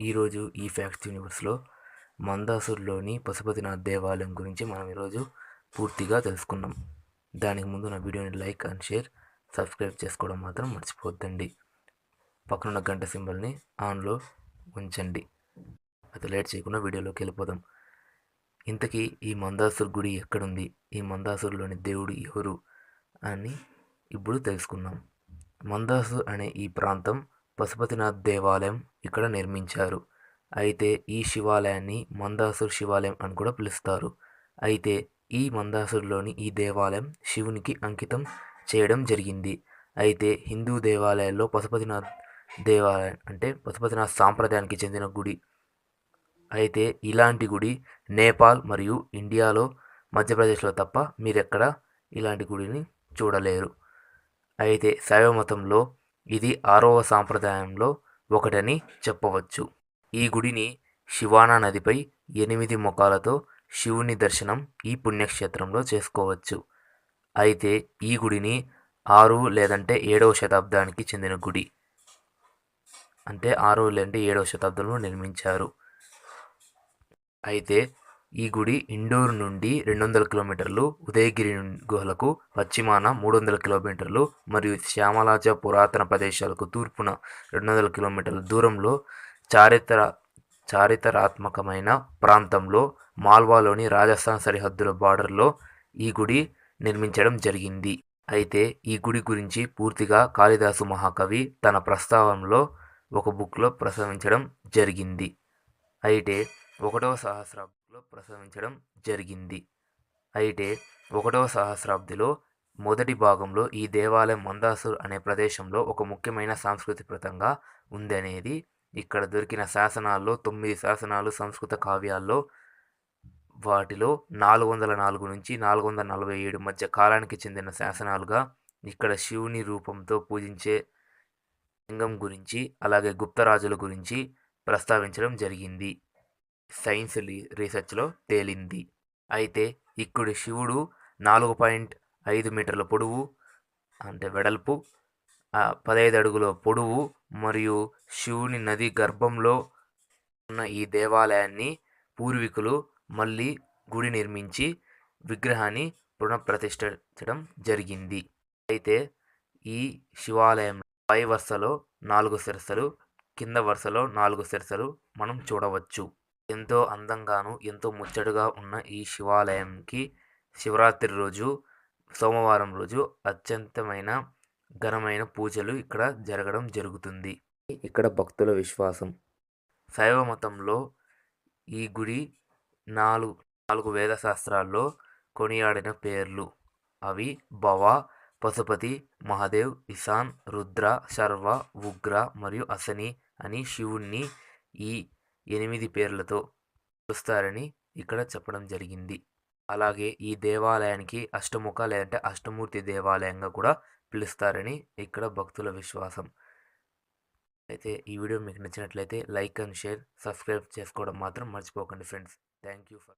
ఈరోజు ఈ ఫ్యాక్ట్స్ యూనివర్స్లో మందాసుర్లోని పశుపతినాథ్ దేవాలయం గురించి మనం ఈరోజు పూర్తిగా తెలుసుకున్నాం. దానికి ముందు నా వీడియోని లైక్ అండ్ షేర్ సబ్స్క్రైబ్ చేసుకోవడం మాత్రం మర్చిపోద్దండి పక్కనున్న గంట సింబల్ని ఆన్లో ఉంచండి. అయితే లేట్ చేయకుండా వీడియోలోకి వెళ్ళిపోదాం. ఇంతకీ ఈ మందాసుర్ గుడి ఎక్కడుంది? ఈ మందాసుర్లోని దేవుడు ఎవరు అని ఇప్పుడు తెలుసుకుందాం. మందాసు అనే ఈ ప్రాంతం పశుపతినాథ్ దేవాలయం ఇక్కడ నిర్మించారు. అయితే ఈ శివాలయాన్ని మందాసుర్ శివాలయం అని కూడా పిలుస్తారు. అయితే ఈ మందాసుర్లోని ఈ దేవాలయం శివునికి అంకితం చేయడం జరిగింది. అయితే హిందూ దేవాలయాల్లో పశుపతినాథ్ దేవాలయం అంటే పశుపతినాథ్ సాంప్రదాయానికి చెందిన గుడి. అయితే ఇలాంటి గుడి నేపాల్ మరియు ఇండియాలో మధ్యప్రదేశ్లో తప్ప మీరెక్కడ ఇలాంటి గుడిని చూడలేరు. అయితే శైవ మతంలో ఇది ఆరవ సాంప్రదాయంలో ఒకటని చెప్పవచ్చు. ఈ గుడిని శివానా నదిపై ఎనిమిది ముఖాలతో శివుని దర్శనం ఈ పుణ్యక్షేత్రంలో చేసుకోవచ్చు. అయితే ఈ గుడిని ఆరు లేదంటే ఏడవ శతాబ్దానికి చెందిన గుడి. అంటే ఆరో లేదంటే ఏడవ శతాబ్దంలో నిర్మించారు. అయితే ఈ గుడి ఇండోర్ నుండి రెండు వందల కిలోమీటర్లు ఉదయగిరి గుహలకు పశ్చిమాన మూడు వందల కిలోమీటర్లు మరియు శ్యామలాజ పురాతన ప్రదేశాలకు తూర్పున రెండు వందల కిలోమీటర్ల దూరంలో చారిత్ర చారిత్రాత్మకమైన ప్రాంతంలో మాల్వాలోని రాజస్థాన్ సరిహద్దుల బార్డర్లో ఈ గుడి నిర్మించడం జరిగింది. అయితే ఈ గుడి గురించి పూర్తిగా కాళిదాసు మహాకవి తన ప్రస్తావనలో ఒక బుక్లో ప్రసవించడం జరిగింది. అయితే ఒకటవ సహస్రాబ్దిలో ప్రసవించడం జరిగింది. అయితే ఒకటవ సహస్రాబ్దిలో మొదటి భాగంలో ఈ దేవాలయం మందాసూర్ అనే ప్రదేశంలో ఒక ముఖ్యమైన సాంస్కృతికృతంగా ఉందనేది ఇక్కడ దొరికిన శాసనాల్లో తొమ్మిది శాసనాలు సంస్కృత కావ్యాల్లో వాటిలో నాలుగు వందల నాలుగు నుంచి నాలుగు వందల నలభై ఏడు మధ్య కాలానికి చెందిన శాసనాలుగా ఇక్కడ శివుని రూపంతో పూజించే లింగం గురించి అలాగే గుప్తరాజుల గురించి ప్రస్తావించడం జరిగింది. సైన్స్ రీసెర్చ్లో తేలింది. అయితే ఇక్కడి శివుడు నాలుగు పాయింట్ ఐదు మీటర్ల పొడవు అంటే వెడల్పు పదహైదు అడుగుల పొడవు మరియు శివుని నది గర్భంలో ఉన్న ఈ దేవాలయాన్ని పూర్వీకులు మళ్ళీ గుడి నిర్మించి విగ్రహాన్ని పునఃప్రతిష్ఠించడం జరిగింది. అయితే ఈ శివాలయం పై వరుసలో నాలుగు సిరసలు కింద వరుసలో నాలుగు సిరసలు మనం చూడవచ్చు. ఎంతో అందంగాను ఎంతో ముచ్చటగా ఉన్న ఈ శివాలయంకి శివరాత్రి రోజు సోమవారం రోజు అత్యంతమైన ఘనమైన పూజలు ఇక్కడ జరగడం జరుగుతుంది. ఇక్కడ భక్తుల విశ్వాసం. శైవ మతంలో ఈ గుడి నాలుగు నాలుగు వేద శాస్త్రాల్లో కొనియాడిన పేర్లు. అవి భవ పశుపతి మహాదేవ్ ఇసాన్ రుద్ర శర్వ ఉగ్ర మరియు అసని అని శివుణ్ణి ఈ ఎనిమిది పేర్లతో పిలుస్తారని ఇక్కడ చెప్పడం జరిగింది. అలాగే ఈ దేవాలయానికి అష్టముఖ లేదంటే అష్టమూర్తి దేవాలయంగా కూడా పిలుస్తారని ఇక్కడ భక్తుల విశ్వాసం. అయితే ఈ వీడియో మీకు నచ్చినట్లయితే లైక్ అండ్ షేర్ సబ్స్క్రైబ్ చేసుకోవడం మాత్రం మర్చిపోకండి ఫ్రెండ్స్. Thank you for